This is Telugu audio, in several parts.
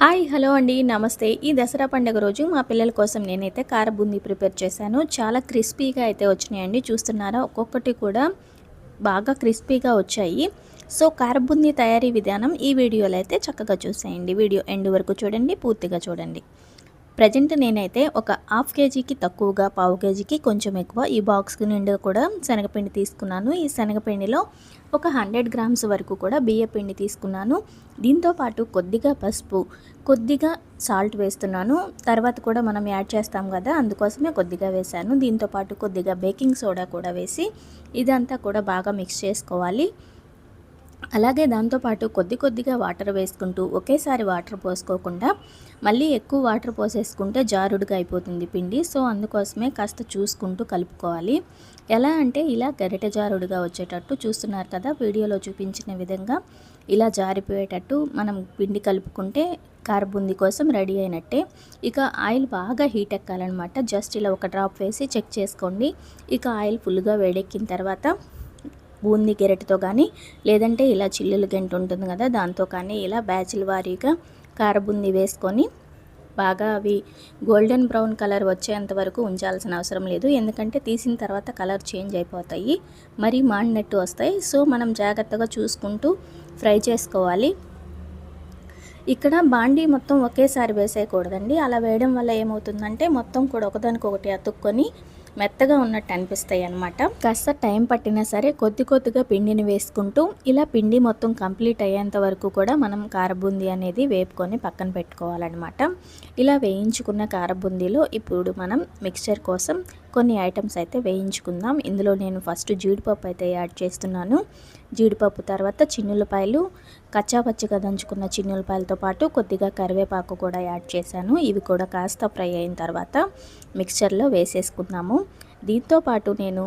హాయ్ హలో అండి. నమస్తే. ఈ దసరా పండుగ రోజు మా పిల్లల కోసం నేనైతే కార బూందీ ప్రిపేర్ చేశాను. చాలా క్రిస్పీగా అయితే వచ్చినాయండి. చూస్తున్నారా? ఒక్కొక్కటి కూడా బాగా క్రిస్పీగా వచ్చాయి. సో కార బూందీ తయారీ విధానం ఈ వీడియోలో అయితే చక్కగా చూసేయండి. వీడియో ఎండ్ వరకు చూడండి పూర్తిగా చూడండి. ప్రజెంట్ నేనైతే ఒక హాఫ్ కేజీకి తక్కువగా పావు కేజీకి కొంచెం ఎక్కువ ఈ బాక్స్ నిండా కూడా శనగపిండి తీసుకున్నాను. ఈ శనగపిండిలో ఒక హండ్రెడ్ గ్రామ్స్ వరకు కూడా బియ్య పిండి తీసుకున్నాను. దీంతో పాటు కొద్దిగా పసుపు కొద్దిగా సాల్ట్ వేస్తున్నాను. తర్వాత కూడా మనం యాడ్ చేస్తాం కదా అందుకోసమే కొద్దిగా వేశాను. దీంతో పాటు కొద్దిగా బేకింగ్ సోడా కూడా వేసి ఇదంతా కూడా బాగా మిక్స్ చేసుకోవాలి. అలాగే దాంతోపాటు కొద్ది కొద్దిగా వాటర్ వేసుకుంటూ ఒకేసారి వాటర్ పోసుకోకుండా మళ్ళీ ఎక్కువ వాటర్ పోసేసుకుంటే జారుడుగా అయిపోతుంది పిండి. సో అందుకోసమే కాస్త చూసుకుంటూ కలుపుకోవాలి. ఎలా అంటే ఇలా గరిటె జారుడుగా వచ్చేటట్టు చూస్తున్నారు కదా వీడియోలో చూపించిన విధంగా ఇలా జారిపోయేటట్టు మనం పిండి కలుపుకుంటే కారబుంది కోసం రెడీ అయినట్టే. ఇక ఆయిల్ బాగా హీట్ ఎక్కాలన్నమాట. జస్ట్ ఇలా ఒక డ్రాప్ వేసి చెక్ చేసుకోండి. ఇక ఆయిల్ ఫుల్గా వేడెక్కిన తర్వాత బూందీ గెరటితో కానీ లేదంటే ఇలా చిల్లులు గంట ఉంటుంది కదా దాంతో కానీ ఇలా బ్యాచ్ల వారీగా కారబుంది వేసుకొని బాగా అవి గోల్డెన్ బ్రౌన్ కలర్ వచ్చేంత వరకు ఉంచాల్సిన అవసరం లేదు. ఎందుకంటే తీసిన తర్వాత కలర్ చేంజ్ అయిపోతాయి మరీ మాడినట్టు వస్తాయి. సో మనం జాగ్రత్తగా చూసుకుంటూ ఫ్రై చేసుకోవాలి. ఇక్కడ బాండీ మొత్తం ఒకేసారి వేసేయకూడదండి. అలా వేయడం వల్ల ఏమవుతుందంటే మొత్తం కూడా ఒకదానికొకటి అతుక్కొని మెత్తగా ఉన్నట్టు అనిపిస్తాయి అనమాట కాస్త టైం పట్టినా సరే కొద్ది కొద్దిగా పిండిని వేసుకుంటూ ఇలా పిండి మొత్తం కంప్లీట్ అయ్యేంత వరకు కూడా మనం కారబూందీ అనేది వేపుకొని పక్కన పెట్టుకోవాలన్నమాట. ఇలా వేయించుకున్న కారబూందీలో ఇప్పుడు మనం మిక్చర్ కోసం కొన్ని ఐటమ్స్ అయితే వేయించుకుందాం. ఇందులో నేను ఫస్ట్ జీడిపప్పు అయితే యాడ్ చేస్తున్నాను. జీడిపప్పు తర్వాత చిన్నులపాయలు కచ్చాపచ్చిగా దంచుకున్న చిన్నులపాయలతో పాటు కొద్దిగా కరివేపాకు కూడా యాడ్ చేశాను. ఇవి కూడా కాస్త ఫ్రై అయిన తర్వాత మిక్చర్లో వేసేసుకుందాము. దీంతో పాటు నేను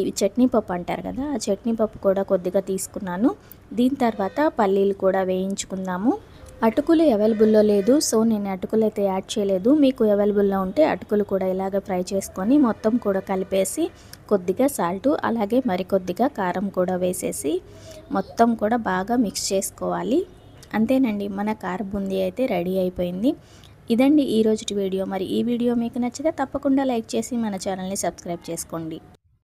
ఇవి చట్నీ పప్పు అంటారు కదా ఆ చట్నీ పప్పు కూడా కొద్దిగా తీసుకున్నాను. దీని తర్వాత పల్లీలు కూడా వేయించుకుందాము. అటుకులు అవైలబుల్లో లేదు. సో నేను అటుకులు అయితే యాడ్ చేయలేదు. మీకు అవైలబుల్లో ఉంటే అటుకులు కూడా ఇలాగ ఫ్రై చేసుకొని మొత్తం కూడా కలిపేసి కొద్దిగా సాల్ట్ అలాగే మరికొద్దిగా కారం కూడా వేసేసి మొత్తం కూడా బాగా మిక్స్ చేసుకోవాలి. అంతేనండి మన కార బుందీ అయితే రెడీ అయిపోయింది. ఇదండి ఈరోజు వీడియో. మరి ఈ వీడియో మీకు నచ్చితే తప్పకుండా లైక్ చేసి మన ఛానల్ని సబ్స్క్రైబ్ చేసుకోండి.